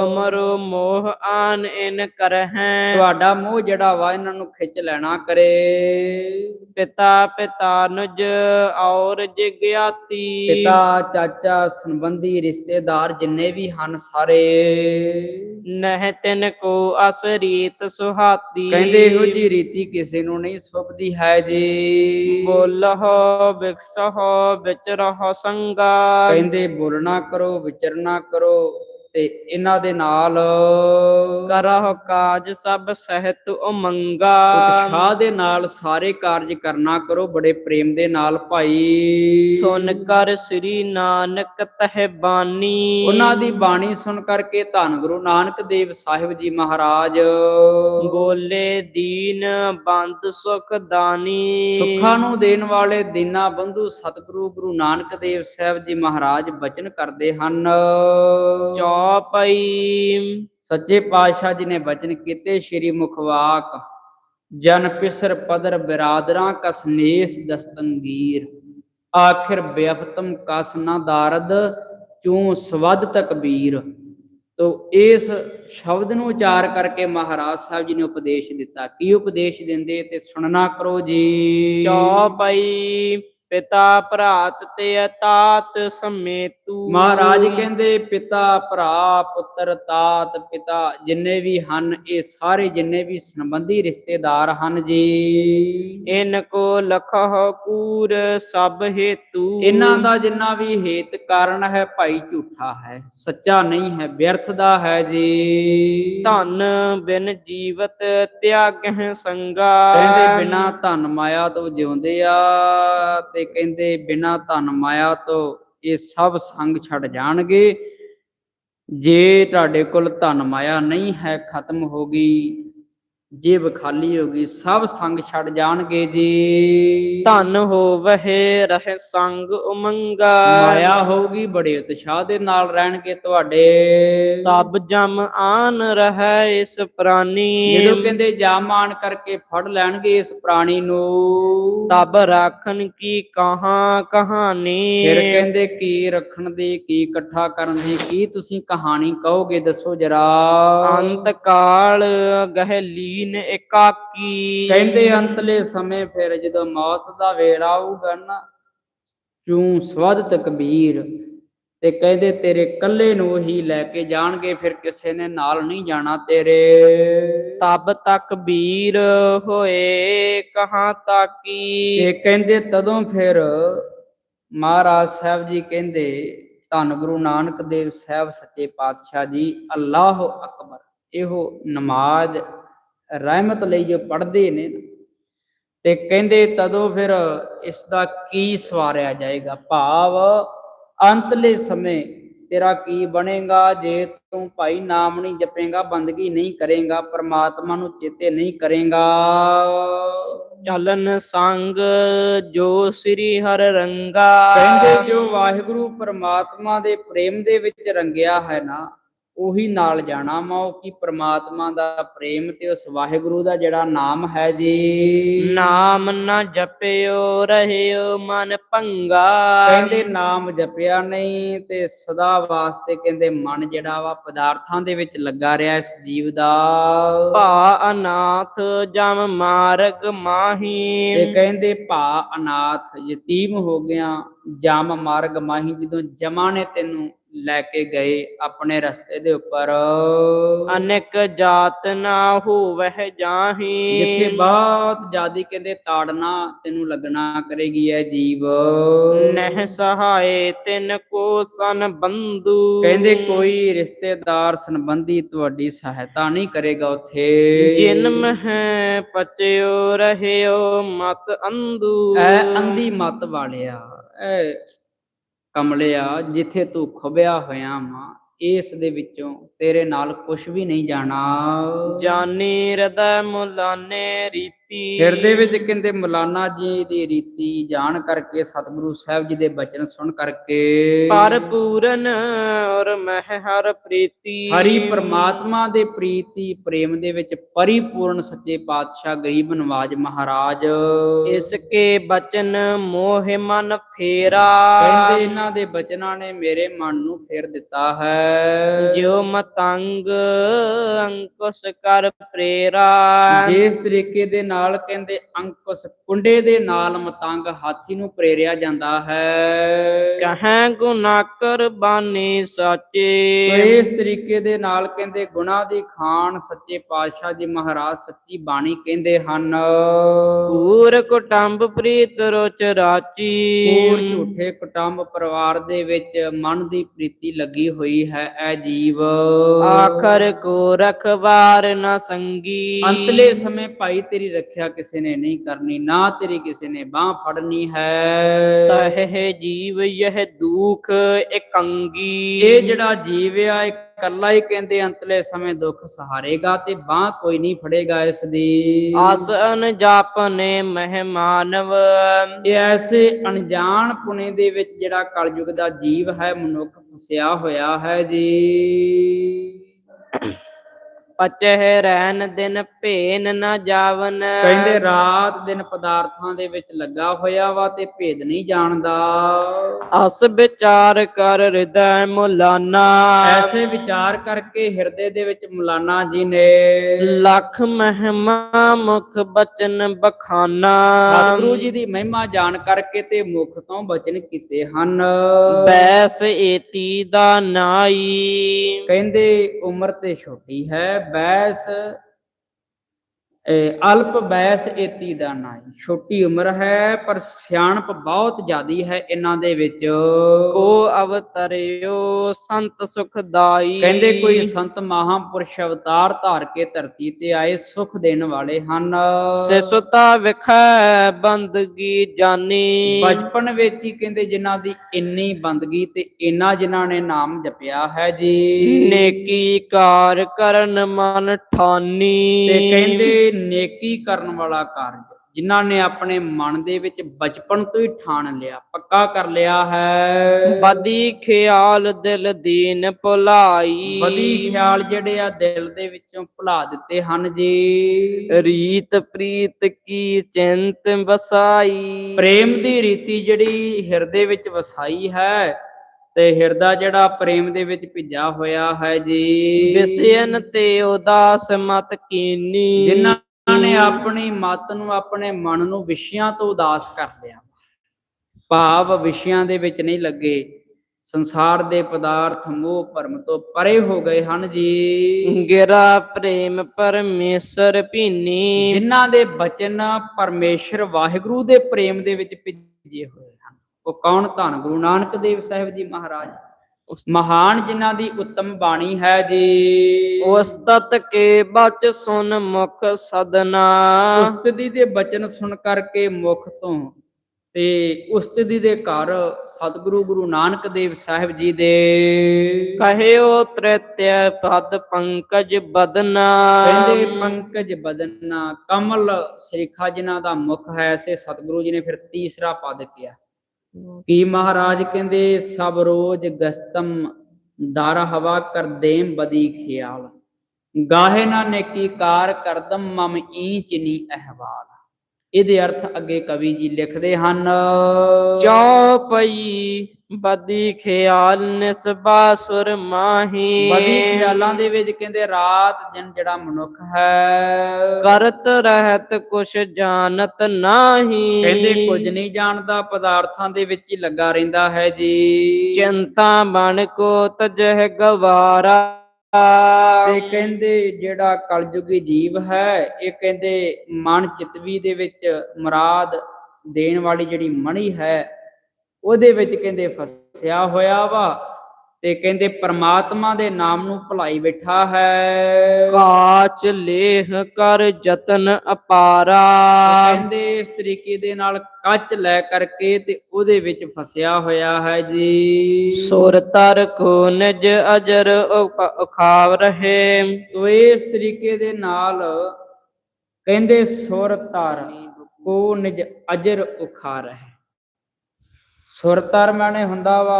ਤੁਮਰੋ ਮੋਹ ਆਨ ਇਨ ਕਰਹਿ। ਤੁਹਾਡਾ ਮੋਹ ਜਿਹੜਾ ਵਾ ਇਹਨਾਂ ਨੂੰ ਖਿੱਚ ਲੈਣਾ ਕਰੇ। ਪਿਤਾ ਪਿਤਾ ਨੁਜ ਔਰ ਜਿਗਿਆਤੀ। ਪਿਤਾ ਚਾਚਾ ਸੰਬੰਧੀ ਰਿਸ਼ਤੇਦਾਰ ਜਿੰਨੇ ਵੀ ਹਨ ਸਾਰੇ। ਨਹਿ ਤਿਨ ਕੋ ਅਸਰੀਤ ਸੁਹਾਤੀ। ਕਹਿੰਦੇ ਇਹੋ ਜੀ ਰੀਤੀ ਕਿਸੇ ਨੂੰ ਨਹੀਂ ਸੁਭਦੀ ਹੈ ਜੀ। ਬੋਲਹੁ ਬਿਕਸਹੁ ਵਿਚਰਹੁ ਸੰਗਾ ਕਹਿੰਦੇ ਬੋਲਣਾ ਕਰੋ ਵਿਚਰਨਾ ਕਰੋ। ਤੇ ਇਹਨਾਂ ਦੇ ਨਾਲ ਕਰਹੁ ਕਾਜ ਸਭ ਸਹਿਤ ਉਮੰਗਾ। ਉਤਸ਼ਾਹ ਦੇ ਨਾਲ ਸਾਰੇ ਕਾਰਜ ਕਰਨਾ ਕਰੋ ਬੜੇ ਪ੍ਰੇਮ ਦੇ ਨਾਲ ਭਾਈ। ਸੁਨ ਕਰ ਸ੍ਰੀ ਨਾਨਕ ਤਹਿ ਬਾਨੀ ਉਹਨਾਂ ਦੀ ਬਾਣੀ ਸੁਣ ਕਰਕੇ ਧੰਨ ਗੁਰੂ ਨਾਨਕ ਦੇਵ ਸਾਹਿਬ ਜੀ ਮਹਾਰਾਜ। ਬੋਲੇ ਦੀਨ ਬੰਦ ਸੁਖ ਦਾਨੀ। ਸੁੱਖਾਂ ਨੂੰ ਦੇਣ ਵਾਲੇ ਦੀਨਾ ਬੰਧੂ ਸਤਿਗੁਰੂ ਗੁਰੂ ਨਾਨਕ ਦੇਵ ਸਾਹਿਬ ਜੀ ਮਹਾਰਾਜ ਬਚਨ ਕਰਦੇ ਹਨ। ਚੌਪਈ ਸੱਚੇ ਪਾਤਸ਼ਾਹ ਜੀ ਨੇ ਬਚਨ ਕੀਤੇ, ਸ੍ਰੀ ਮੁਖਵਾਕ। ਜਨ ਪਿਸਰ ਪਦਰ ਬਿਰਾਦਰਾਂ ਕਸਨੇਸ ਦਸਤੰਗੀਰ ਆਖਿਰ ਬਿਅਫਤਮ ਕਸ ਨਾ ਦਾਰਦ ਚੂ ਸਵਦ ਤਕਬੀਰ ਤੋ ਇਸ ਸ਼ਬਦ ਨੂੰ ਉਚਾਰ ਕਰਕੇ ਮਹਾਰਾਜ ਸਾਹਿਬ ਜੀ ਨੇ ਉਪਦੇਸ਼ ਦਿੱਤਾ। ਕੀ ਉਪਦੇਸ਼ ਦਿੰਦੇ ਤੇ ਸੁਣਨਾ ਕਰੋ ਜੀ। ਚੌਪਈ। ਪਿਤਾ ਭਰਾਤ ਤੇ ਤਾਤ ਸਮੇਤੂ। ਮਹਾਰਾਜ ਕਹਿੰਦੇ ਪਿਤਾ ਭਰਾ ਪੁੱਤਰ ਤਾਤ ਪਿਤਾ ਜਿੰਨੇ ਵੀ ਹਨ ਇਹ ਸਾਰੇ ਜਿੰਨੇ ਵੀ ਸੰਬੰਧੀ ਰਿਸ਼ਤੇਦਾਰ ਹਨ ਜੀ। ਇਨ ਕੋ ਲਖਹੁ ਕੂਰ ਸਭ ਹੇਤੂ। ਇਹਨਾਂ ਦਾ ਜਿੰਨਾ ਵੀ ਹੇਤ ਕਾਰਨ ਹੈ ਭਾਈ ਝੂਠਾ ਹੈ ਸੱਚਾ ਨਹੀਂ ਹੈ ਵਿਅਰਥ ਦਾ ਹੈ ਜੀ। ਧਨ ਬਿਨ ਜੀਵਤ ਤਿਆਗਹਿ ਸੰਗਾ। ਕਹਿੰਦੇ ਬਿਨਾ ਧਨ ਮਾਇਆ ਤੋਂ ਜਿਉਂਦੇ ਆ ਤੇ ਕਹਿੰਦੇ, ਬਿਨਾ ਧਨ ਮਾਇਆ ਤੋਂ ਇਹ ਸਭ ਸੰਗ ਛੱਡ ਜਾਣਗੇ। ਜੇ ਤੁਹਾਡੇ ਕੋਲ ਧਨ ਮਾਇਆ ਨਹੀਂ ਹੈ, ਖਤਮ ਹੋ ਗਈ। ਜੇਬ ਖਾਲੀ ਹੋ ਗਈ ਸਭ ਸੰਗ ਛੱਡ ਜਾਣਗੇ ਜੀ। ਧਨ ਹੋਵਹਿ ਰਹਿ ਸੰਗ ਉਮੰਗਾ। ਮਾਇਆ ਹੋਊਗੀ ਬੜੇ ਉਤਸ਼ਾਹ ਦੇ ਨਾਲ ਰਹਿਣਗੇ ਤੁਹਾਡੇ। ਤਬ ਜਮ ਆਨ ਰਹਿ ਇਸ ਪ੍ਰਾਨੀ। ਜਦੋਂ ਕਹਿੰਦੇ ਜਾਮਾਨ ਕਰਕੇ ਫੜ ਲੈਣਗੇ ਇਸ ਪ੍ਰਾਣੀ ਨੂੰ। ਤਬ ਰਾਖਨ ਕੀ ਕਹਾ ਕਹਾਣੀ। ਫਿਰ ਕਹਿੰਦੇ ਕੀ ਰੱਖਣ ਦੀ ਕੀ ਇਕੱਠਾ ਕਰਨ ਦੀ ਕੀ ਤੁਸੀਂ ਕਹਾਣੀ ਕਹੋਗੇ ਦੱਸੋ ਜਰਾ। ਅੰਤ ਕਾਲ ਗਹਿ ਲੀਨ ਇਕਾਕੀ। ਕਹਿੰਦੇ ਅੰਤਲੇ ਸਮੇਂ ਫਿਰ ਜਦੋਂ ਮੌਤ ਦਾ ਵੇਲਾ ਆਊਗਾ ਨਾ ਚੂੰ ਸਵਦ ਤਕਬੀਰ। ਤੇ ਕਹਿੰਦੇ ਤੇਰੇ ਕੱਲੇ ਨੂੰ ਹੀ ਲੈ ਕੇ ਜਾਣਗੇ ਫਿਰ ਕਿਸੇ ਨੇ ਨਾਲ ਨਹੀਂ ਜਾਣਾ ਤੇਰੇ। ਤਬ ਤੱਕ ਬੀਰ ਹੋਏ ਕਹਾਂ ਤਾਕੀ। ਤੇ ਕਹਿੰਦੇ ਤਦੋਂ ਫਿਰ ਮਹਾਰਾਜ ਸਾਹਿਬ ਜੀ ਕਹਿੰਦੇ ਧੰਨ ਗੁਰੂ ਨਾਨਕ ਦੇਵ ਸਾਹਿਬ ਸੱਚੇ ਪਾਤਸ਼ਾਹ ਜੀ ਅੱਲਾਹੁ ਅਕਬਰ। ਇਹੋ ਨਮਾਜ਼ ਰਹਿਮਤ ਲਈ ਜੋ ਪੜ੍ਹਦੇ ਨੇ ਨਾ, ਤੇ ਕਹਿੰਦੇ ਤਦੋਂ ਫਿਰ ਇਸ ਦਾ ਕੀ ਸਵਾਰਿਆ ਜਾਏਗਾ? ਭਾਵ ਅੰਤਲੇ ਸਮੇਂ ਤੇਰਾ ਕੀ ਬਣੇਗਾ? ਜੇ ਤੂੰ ਭਾਈ ਨਾਮ ਨਹੀਂ ਜਪੇਗਾ ਬੰਦਗੀ ਨਹੀਂ ਕਰੇਗਾ ਪਰਮਾਤਮਾ ਨੂੰ ਚੇਤੇ ਨਹੀਂ ਕਰੇਗਾ। ਚਲਨ ਸੰਗ ਜੋ ਸ੍ਰੀ ਹਰ ਰੰਗਾ। ਕਹਿੰਦੇ ਜੋ ਵਾਹਿਗੁਰੂ ਪਰਮਾਤਮਾ ਦੇ ਪ੍ਰੇਮ ਦੇ ਵਿੱਚ ਰੰਗਿਆ ਹੈ ਨਾ ਉਹੀ ਨਾਲ ਜਾਣਾ ਵਾ ਉਹ ਕੀ ਪਰਮਾਤਮਾ ਦਾ ਪ੍ਰੇਮ ਤੇ ਉਸ ਵਾਹਿਗੁਰੂ ਦਾ ਜਿਹੜਾ ਨਾਮ ਹੈ ਜੀ। ਨਾਮ ਨਾ ਜਪਿਓ ਰਹਿਓ ਮਨ ਭੰਗਾ ਕਹਿੰਦੇ ਨਾਮ ਜਪਿਆ ਨਹੀਂ ਤੇ ਸਦਾ ਵਾਸਤੇ ਕਹਿੰਦੇ ਮਨ ਜਿਹੜਾ ਵਾ ਪਦਾਰਥਾਂ ਦੇ ਵਿੱਚ ਲੱਗਾ ਰਿਹਾ ਇਸ ਜੀਵ ਦਾ। ਭਾ ਅਨਾਥ ਜਮ ਮਾਰਗ ਤੇ ਮਾਹੀ ਕਹਿੰਦੇ ਭਾ ਅਨਾਥ ਯਤੀਮ ਹੋ ਗਿਆ ਜਮ ਮਾਰਗ ਮਾਹੀ ਜਦੋਂ ਜਮਾ ਨੇ ਤੈਨੂੰ ਲੈ ਕੇ ਗਏ ਆਪਣੇ ਰਸਤੇ ਦੇ ਉੱਪਰ। ਅਨੇਕ ਜਾਤ ਨਾ ਹੋਵਹਿ ਜਾਹੀ। ਜਿੱਥੇ ਬਹੁਤ ਜਿਆਦੀ ਕਹਿੰਦੇ ਤਾੜਨਾ ਤੈਨੂੰ ਲੱਗਣਾ ਕਰੇਗੀ ਇਹ ਜੀਵ। ਨਹਿ ਸਹਾਏ ਤਿਨ ਕੋ ਸਨ ਬੰਦੂ ਕਹਿੰਦੇ ਕੋਈ ਰਿਸ਼ਤੇਦਾਰ ਸੰਬੰਧੀ ਤੁਹਾਡੀ ਸਹਾਇਤਾ ਨਹੀਂ ਕਰੇਗਾ ਉੱਥੇ। ਜਿਨਮ ਹੈ ਪਚਿਓ ਰਹਿਓ ਮਤ ਅੰਦੂ ਐ ਅੰਧੀ ਮਤ ਵਾਲਿਆ। ਐ ਕਮਲਿਆ, ਜਿੱਥੇ ਤੂੰ ਖੁਬਿਆ ਹੋਇਆ ਮਾਂ ਇਸ ਦੇ ਵਿੱਚੋਂ ਤੇਰੇ ਨਾਲ ਕੁਝ ਵੀ ਨਹੀਂ ਜਾਣਾ। ਜਾਨੀ ਹਿਰਦੈ ਮੁਲਾਨੇ ਰੀਤੀ ਹਿਰਦੇ ਵਿੱਚ ਕਹਿੰਦੇ ਮੌਲਾਨਾ ਜੀ ਦੀ ਰੀਤੀ ਜਾਣ ਕਰਕੇ ਸਤਿਗੁਰੂ ਸਾਹਿਬ ਜੀ ਦੇ ਬਚਨ ਸੁਣ ਕਰਕੇ ਪਰ ਪੂਰਨ ਔਰ ਮਹਿ ਹਰ ਪ੍ਰੀਤੀ। ਹਰੀ ਪ੍ਰਮਾਤਮਾ ਦੇ ਪ੍ਰੀਤੀ ਪ੍ਰੇਮ ਦੇ ਵਿੱਚ ਪਰਿਪੂਰਨ ਸੱਚੇ ਪਾਤਸ਼ਾਹ ਗਰੀਬ ਨਵਾਜ ਮਹਾਰਾਜ। ਇਸ ਕੇ ਬਚਨ ਮੋਹਿ ਮਨ ਫੇਰਾ। ਕਹਿੰਦੇ ਇਹਨਾਂ ਦੇ ਬਚਨਾਂ ਨੇ ਮੇਰੇ ਮਨ ਨੂੰ ਫੇਰ ਦਿੱਤਾ ਹੈ। ਜਿਉ ਮਤੰਗ ਅੰਕੁਸ਼ ਕਰ ਪ੍ਰੇਰਾ। ਜਿਸ ਤਰੀਕੇ ਦੇ ਨਾਲ ਕਹਿੰਦੇ ਅੰਕੁਸ਼ ਕੁੰਡੇ ਦੇ ਨਾਲ ਮਤੰਗ ਹਾਥੀ ਨੂੰ ਪ੍ਰੇਰਿਆ ਜਾਂਦਾ ਹੈ। ਕਹੈ ਗੁਨਾਕਰ ਬਾਨੀ ਸਾਚੇ? ਇਸ ਤਰੀਕੇ ਦੇ ਨਾਲ ਕਹਿੰਦੇ ਗੁਨਾਹ ਦੀ ਖਾਨ ਸੱਚੇ ਪਾਤਸ਼ਾਹ ਜੀ ਮਹਾਰਾਜ ਸੱਚੀ ਬਾਣੀ ਕਹਿੰਦੇ ਹਨ। ਪੂਰ ਕੁਟੰਬ ਪ੍ਰੀਤ ਰੋਚ ਰਾਚੀ। ਹੋਰ ਝੂਠੇ ਕੁਟੰਬ ਪਰਿਵਾਰ ਦੇ ਵਿੱਚ ਮਨ ਦੀ ਪ੍ਰੀਤੀ ਲੱਗੀ ਹੋਈ ਹੈ ਐ ਜੀਵ। ਆਖਰ ਕੋ ਰਖਵਾਰ ਨ ਸੰਗੀ। ਅੰਤਲੇ ਸਮੇਂ ਭਾਈ ਤੇਰੀ ਰੱਖਿਆ ਕਿਸੇ ਨੇ ਨਹੀਂ ਕਰਨੀ ਨਾ ਤੇਰੀ ਕਿਸੇ ਨੇ ਬਾਹ ਫੜਨੀ ਹੈ। ਸਹਿ ਜੀਵ ਯਹ ਦੁਖ ਇਕੰਗੀ। ਇਹ ਜਿਹੜਾ ਜੀਵ ਆ ਇਹ ਇਕੱਲਾ ਹੀ ਕਹਿੰਦੇ ਅੰਤਲੇ ਸਮੇਂ ਦੁੱਖ ਸਹਾਰੇਗਾ ਤੇ ਬਾਹ ਕੋਈ ਨਹੀਂ ਫੜੇਗਾ ਇਸ ਦੀ ਆਸ ਅਨਜਾਪਨੇ ਮਹਿਮਾਨਵ ਇਹ ਐਸੇ ਅਣਜਾਣ ਪੁਣੇ ਦੇ ਵਿੱਚ ਜਿਹੜਾ ਕਲਯੁਗ ਦਾ ਜੀਵ ਹੈ ਮਨੁੱਖ ਫਸਿਆ ਹੋਇਆ ਹੈ ਜੀ। ਪਚਹਿ ਰਹਿਨ ਦਿਨ ਭੇਨ ਨ ਜਾਵਨ। ਕਹਿੰਦੇ ਰਾਤ ਦਿਨ ਪਦਾਰਥਾਂ ਦੇ ਵਿੱਚ ਲੱਗਾ ਹੋਇਆ ਵਾ ਤੇ ਭੇਦ ਨਹੀਂ ਜਾਣਦਾ। ਅਸ ਵਿਚਾਰ ਕਰ ਹਿਰਦੈ ਮੁਲਾਨਾ। ਐਸੇ ਵਿਚਾਰ ਕਰਕੇ ਹਿਰਦੇ ਦੇ ਵਿੱਚ ਮੌਲਾਨਾ ਜੀ ਨੇ। ਲਖ ਮਹਿਮਾ ਮੁਖ ਬਚਨ ਬਖਾਨਾ। ਸਤਿਗੁਰੂ ਜੀ ਦੀ ਮਹਿਮਾ ਜਾਣ ਕਰਕੇ ਤੇ ਮੁਖ ਤੋਂ ਬਚਨ ਕੀਤੇ ਹਨ। ਬੈਸ ਏਤੀ ਦਾ ਨਾਈ। ਕਹਿੰਦੇ ਉਮਰ ਤੇ ਛੋਟੀ ਹੈ ਬੈਸ ਅਲਪ ਬੈਸ ਏਤੀ ਦਾ ਨਾਈ। ਛੋਟੀ ਉਮਰ ਹੈ ਪਰ ਸਿਆਣਪ ਬਹੁਤ ਜ਼ਿਆਦੀ ਹੈ। ਇਹਨਾਂ ਦੇ ਵਿੱਚ ਕੋ ਅਵਤਰਿਓ ਸੰਤ ਸੁਖਦਾਈ। ਕਹਿੰਦੇ ਕੋਈ ਸੰਤ ਮਹਾਪੁਰਸ਼ ਅਵਤਾਰ ਧਾਰ ਕੇ ਧਰਤੀ ਤੇ ਆਏ ਸੁਖ ਦੇਣ ਵਾਲੇ ਹਨ। ਸਿਸੁਤਾ ਵਿਖੈ ਬੰਦਗੀ ਜਾਨੀ। ਬਚਪਨ ਵਿੱਚ ਹੀ ਕਹਿੰਦੇ ਜਿਨ੍ਹਾਂ ਦੀ ਇੰਨੀ ਬੰਦਗੀ ਤੇ ਇੰਨਾ ਜਿਨ੍ਹਾਂ ਨੇ ਨਾਮ ਜਪਿਆ ਹੈ ਜੀ। ਨੇਕੀ ਕਾਰ ਕਰਨ ਮਨ ਠਾਨੀ। ਤੇ ਕਹਿੰਦੇ ਨੇਕੀ ਕਰਨ ਵਾਲਾ ਕਾਰਜ ਜਿਨ੍ਹਾਂ ਨੇ ਆਪਣੇ ਮਨ ਦੇ ਵਿੱਚ ਬਚਪਨ ਤੋਂ ਹੀ ਠਾਣ ਲਿਆ ਪੱਕਾ ਕਰ ਲਿਆ ਹੈ। ਬਦੀ ਖਿਆਲ ਦਿਲ ਦੀਨ ਭੁਲਾਈ। ਬਦੀ ਖਿਆਲ ਜਿਹੜੇ ਆ ਦਿਲ ਦੇ ਵਿੱਚੋਂ ਭੁਲਾ ਦਿੱਤੇ ਹਨ ਜੀ। ਰੀਤ ਪ੍ਰੀਤ ਕੀ ਚਿੰਤ ਵਸਾਈ। ਪ੍ਰੇਮ ਦੀ ਰੀਤੀ ਜਿਹੜੀ ਹਿਰਦੇ ਵਿੱਚ ਵਸਾਈ ਹੈ ਤੇ ਹਿਰਦਾ ਜਿਹੜਾ ਪ੍ਰੇਮ ਦੇ ਵਿੱਚ ਭਿੱਜਾ ਹੋਇਆ ਹੈ ਜੀ। ਵਿਸਿਆਨ ਤੇ ਉਦਾਸ ਮਤ ਕੀਨੀ। ਜਿਨ੍ਹਾਂ ਨੇ ਆਪਣੀ ਮਤ ਨੂੰ ਆਪਣੇ ਮਨ ਨੂੰ ਵਿਸ਼ਿਆਂ ਤੋਂ ਉਦਾਸ ਕਰ ਲਿਆ। ਭਾਵ ਵਿਸ਼ਿਆਂ ਦੇ ਵਿੱਚ ਨਹੀਂ ਲੱਗੇ। ਸੰਸਾਰ ਦੇ ਪਦਾਰਥ ਮੋਹ ਭਰਮ ਤੋਂ ਪਰੇ ਹੋ ਗਏ ਹਨ ਜੀ। ਗਿਰਾ ਪ੍ਰੇਮ ਪਰਮੇਸ਼ਰ ਭੀਨੀ। ਜਿਨ੍ਹਾਂ ਦੇ ਬਚਨ ਪਰਮੇਸ਼ਰ ਵਾਹਿਗੁਰੂ ਦੇ ਪ੍ਰੇਮ ਦੇ ਵਿੱਚ ਭਿੱਜੇ ਹੋਏ ਹਨ। ਉਹ ਕੌਣ? ਧੰਨ ਗੁਰੂ ਨਾਨਕ ਦੇਵ ਸਾਹਿਬ ਜੀ ਮਹਾਰਾਜ। ਮਹਾਨ ਜਿਨ੍ਹਾਂ ਦੀ ਉੱਤਮ ਬਾਣੀ ਹੈ ਜੀ। ਉਸਤਤ ਕੇ ਬਚ ਸੁਨ ਮੁਖ ਸਦਨਾ। ਉਸਤਦੀ ਦੇ ਬਚਨ ਸੁਣ ਕਰਕੇ ਮੁਖ ਤੋਂ ਤੇ ਉਸਤਦੀ ਦੇ ਘਰ ਸਤਿਗੁਰੂ ਗੁਰੂ ਨਾਨਕ ਦੇਵ ਸਾਹਿਬ ਜੀ ਦੇ। ਕਹਿਓ ਤ੍ਰਿਤਿਆ ਪਦ ਪੰਕਜ ਬਦਨਾ। ਕਹਿੰਦੇ ਪੰਕਜ ਬਦਨਾ ਕਮਲ ਸ੍ਰੀਖਾ ਜਿਨ੍ਹਾਂ ਦਾ ਮੁਖ ਹੈ ਐਸੇ ਸਤਿਗੁਰੂ ਜੀ ਨੇ ਫਿਰ ਤੀਸਰਾ ਪਦ ਕਿਹਾ। ਕੀ ਮਹਾਰਾਜ ਕਹਿੰਦੇ ਸਭ ਰੋਜ ਗਸਤਮ ਦਰ ਹਵਾ ਕਰਦੇਮ ਬਦੀ ਖਿਆਲ। ਗਾਹੇ ਨਾ ਨੇਕੀ ਕਾਰ ਕਰਦਮ ਮਮ ਈਚ ਨੀ ਅਹਵਾਲ। ਇਹਦੇ ਅਰਥ ਅੱਗੇ ਕਵੀ ਜੀ ਲਿਖਦੇ ਹਨ ਚੌਪਈ ਬਦੀ ਖਿਆਲ ਨਿਸਬਾ ਸੁਰ ਮਾਹੀ। ਬਦੀ ਖਿਆਲਾਂ ਦੇ ਵਿੱਚ ਕਹਿੰਦੇ ਰਾਤ ਦਿਨ ਜਿਹੜਾ ਮਨੁੱਖ ਹੈ। ਕਰਤ ਰਹਿਤ ਕੁਛ ਜਾਣਤ ਨਾਹੀ। ਕਹਿੰਦੇ ਕੁਝ ਨਹੀਂ ਜਾਣਦਾ ਪਦਾਰਥਾਂ ਦੇ ਵਿੱਚ ਹੀ ਲੱਗਾ ਰਹਿੰਦਾ ਹੈ ਜੀ। ਚਿੰਤਾ ਬਣ ਕੋ ਤਜਹ ਗਵਾਰਾ। ਤੇ ਕਹਿੰਦੇ ਜਿਹੜਾ ਕਲਯੁਗੀ ਜੀਵ ਹੈ ਇਹ ਕਹਿੰਦੇ ਮਨ ਚਿਤਵੀ ਦੇ ਵਿੱਚ ਮੁਰਾਦ ਦੇਣ ਵਾਲੀ ਜਿਹੜੀ ਮਣੀ ਹੈ ਉਹਦੇ ਵਿੱਚ ਕਹਿੰਦੇ ਫਸਿਆ ਹੋਇਆ ਵਾ ਤੇ ਕਹਿੰਦੇ ਪ੍ਰਮਾਤਮਾ ਦੇ ਨਾਮ ਨੂੰ ਭੁਲਾਈ ਬੈਠਾ ਹੈ। ਕਾਚ ਲੇਹ ਕਰ ਜਤਨ ਅਪਾਰਾ। ਕਹਿੰਦੇ ਇਸ ਤਰੀਕੇ ਦੇ ਨਾਲ ਕੱਚ ਲੈ ਕਰਕੇ ਤੇ ਉਹਦੇ ਵਿੱਚ ਫਸਿਆ ਹੋਇਆ ਹੈ ਜੀ। ਸੁਰ ਤਰ ਕੋ ਨਿਜ ਅਜਰ ਉਖਾਵ ਰਹੇ। ਤੋ ਇਸ ਤਰੀਕੇ ਦੇ ਨਾਲ ਕਹਿੰਦੇ ਸੁਰ ਤਰ ਕੋ ਨਿਜ ਅਜਰ ਉਖਾਰ ਹੈ ਸੁਰ ਤਰ ਮਾਨੇ ਹੁੰਦਾ ਵਾ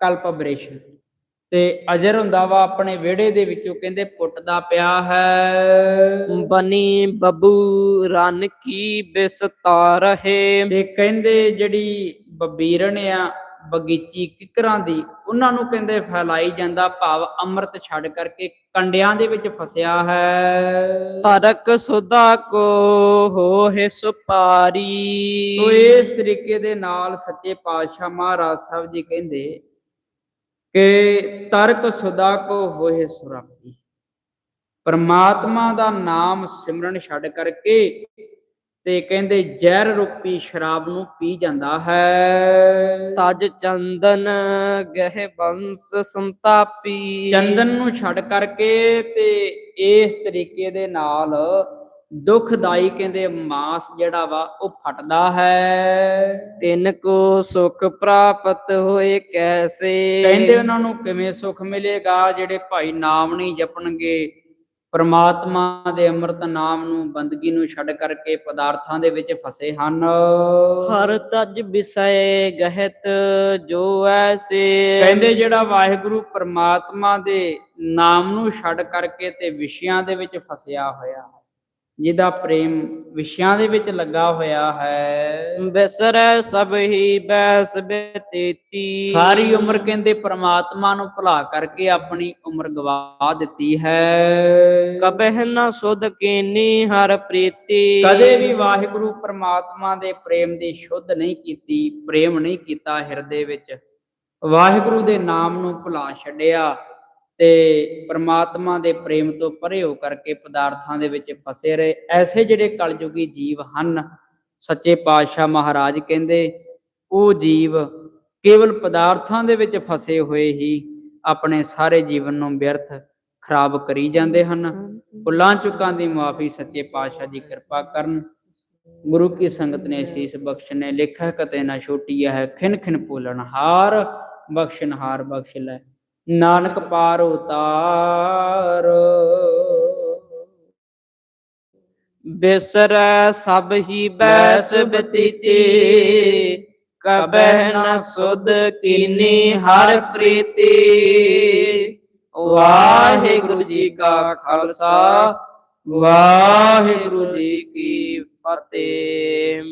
ਕਲਪ ਬ੍ਰਿਸ਼ ਤੇ ਅਜਰ ਹੁੰਦਾ ਵਾ ਆਪਣੇ ਵਿਹੜੇ ਦੇ ਵਿੱਚੋਂ ਕਹਿੰਦੇ ਪੁੱਟਦਾ ਪਿਆ ਹੈ। ਬਨੀ ਬਬੂ ਰਨ ਕੀ ਬਿਸਤਾ ਰਹੇ ਤੇ ਕਹਿੰਦੇ ਜਿਹੜੀ ਬਬੀਰਣ ਆ ਬਗੀਚੀ ਕਿਕਰਾਂ ਦੀ ਉਹਨਾਂ ਨੂੰ ਕਹਿੰਦੇ ਫੈਲਾਈ ਜਾਂਦਾ ਭਾਵ ਅੰਮ੍ਰਿਤ ਛੱਡ ਕਰਕੇ ਕੰਡਿਆਂ ਦੇ ਵਿੱਚ ਫਸਿਆ ਹੈ। ਤਰਕ ਸੁਦਾ ਕੋ ਹੋਏ ਸੁਪਾਰੀ। ਤੋ ਇਸ ਤਰੀਕੇ ਦੇ ਨਾਲ ਸੱਚੇ ਪਾਤਸ਼ਾਹ ਮਹਾਰਾਜ ਸਾਹਿਬ ਜੀ ਕਹਿੰਦੇ ਕਿ ਤਰਕ ਸੁਦਾ ਕੋ ਹੋਏ ਸੁਰਾਪੀ। ਪਰਮਾਤਮਾ ਦਾ ਨਾਮ ਸਿਮਰਨ ਛੱਡ ਕਰਕੇ ਤੇ ਕਹਿੰਦੇ ਜ਼ਹਿਰ ਰੂਪੀ ਸ਼ਰਾਬ ਨੂੰ ਪੀ ਜਾਂਦਾ ਹੈ। ਤਜ ਚੰਦਨ ਗਹਿ ਬੰਸ ਸੰਤਾਪੀ। ਚੰਦਨ ਨੂੰ ਛੱਡ ਕਰਕੇ ਤੇ ਇਸ ਤਰੀਕੇ ਦੇ ਨਾਲ ਦੁਖਦਾਈ ਕਹਿੰਦੇ ਮਾਸ ਜਿਹੜਾ ਵਾ ਉਹ ਫਟਦਾ ਹੈ। ਤਿਨ ਕੋ ਸੁਖ ਪ੍ਰਾਪਤ ਹੋਏ ਕੈਸੇ? ਕਹਿੰਦੇ ਉਹਨਾਂ ਨੂੰ ਕਿਵੇਂ ਸੁਖ ਮਿਲੇਗਾ? ਜਿਹੜੇ ਭਾਈ ਨਾਮ ਨਹੀਂ ਜਪਣਗੇ ਪ੍ਰਮਾਤਮਾ ਦੇ ਅੰਮ੍ਰਿਤ ਨਾਮ ਨੂੰ ਬੰਦਗੀ ਨੂੰ ਛੱਡ ਕਰਕੇ ਪਦਾਰਥਾਂ ਦੇ ਵਿੱਚ ਫਸੇ ਹਨ। ਹਰ ਤਜ ਵਿਸੈ ਗਹਿਤ ਜੋ ਐਸੇ ਕਹਿੰਦੇ ਜਿਹੜਾ ਵਾਹਿਗੁਰੂ ਪ੍ਰਮਾਤਮਾ ਦੇ ਨਾਮ ਨੂੰ ਛੱਡ ਕਰਕੇ ਤੇ ਵਿਸ਼ਿਆਂ ਦੇ ਵਿੱਚ ਫਸਿਆ ਹੋਇਆ ਹੈ। ਜਿਹਦਾ ਪ੍ਰੇਮ ਵਿਸ਼ਿਆਂ ਦੇ ਵਿੱਚ ਲੱਗਾ ਹੋਇਆ ਹੈ। ਬਿਸਰੈ ਸਭ ਹੀ ਬੈਸ ਬਤੀਤੀ ਸਾਰੀ ਉਮਰ ਕਹਿੰਦੇ ਪ੍ਰਮਾਤਮਾ ਨੂੰ ਭੁਲਾ ਕਰਕੇ ਆਪਣੀ ਉਮਰ ਗਵਾ ਦਿੱਤੀ ਹੈ। ਕਬਹਿ ਨ ਸੁਧ ਕੀਨੀ ਹਰ ਪ੍ਰੀਤੀ। ਕਦੇ ਵੀ ਵਾਹਿਗੁਰੂ ਪ੍ਰਮਾਤਮਾ ਦੇ ਪ੍ਰੇਮ ਦੀ ਸ਼ੁੱਧ ਨਹੀਂ ਕੀਤੀ ਪ੍ਰੇਮ ਨਹੀਂ ਕੀਤਾ ਹਿਰਦੇ ਵਿੱਚ। ਵਾਹਿਗੁਰੂ ਦੇ ਨਾਮ ਨੂੰ ਭੁਲਾ ਛੱਡਿਆ। ਤੇ ਪ੍ਰਮਾਤਮਾ ਦੇ ਪ੍ਰੇਮ ਤੋਂ ਪਰੇ ਹੋ ਕਰਕੇ ਪਦਾਰਥਾਂ ਦੇ ਵਿੱਚ ਫਸੇ ਰਹੇ। ਐਸੇ ਜਿਹੜੇ ਕਲਯੁਗੀ ਜੀਵ ਹਨ, ਸੱਚੇ ਪਾਤਸ਼ਾਹ ਮਹਾਰਾਜ ਕਹਿੰਦੇ, ਉਹ ਜੀਵ ਕੇਵਲ ਪਦਾਰਥਾਂ ਦੇ ਵਿੱਚ ਫਸੇ ਹੋਏ ਹੀ ਆਪਣੇ ਸਾਰੇ ਜੀਵਨ ਨੂੰ ਵਿਅਰਥ, ਖਰਾਬ ਕਰੀ ਜਾਂਦੇ ਹਨ। ਭੁੱਲਾਂ ਚੁੱਕਾਂ ਦੀ ਮਾਫੀ ਸੱਚੇ ਪਾਤਸ਼ਾਹ ਦੀ ਕਿਰਪਾ ਕਰਨ। ਗੁਰੂ ਕੀ ਸੰਗਤ ਨੇ ਅਸੀਸ ਬਖਸ਼ ਨੇ ਲਿਖਾ ਕਤੇ ਨਾ ਛੋਟੀ ਹੈ ਖਿਨ ਖਿਨ ਭੂਲਣ ਹਾਰ, ਬਖਸ਼ਣ ਬਖਸ਼ ਲੈ। ਨਾਨਕ ਪਾਰ ਉਤਾਰ। ਬਿਸਰੈ ਸਭ ਹੀ ਬੈਸ ਬਤੀਤੀ, ਕਬਹਿ ਨ ਸੁਧ ਕੀਨੀ ਹਰ ਪ੍ਰੀਤੀ। ਵਾਹਿਗੁਰੂ ਜੀ ਕਾ ਖਾਲਸਾ, ਵਾਹਿਗੁਰੂ ਜੀ ਕੀ ਫਤਿਹ।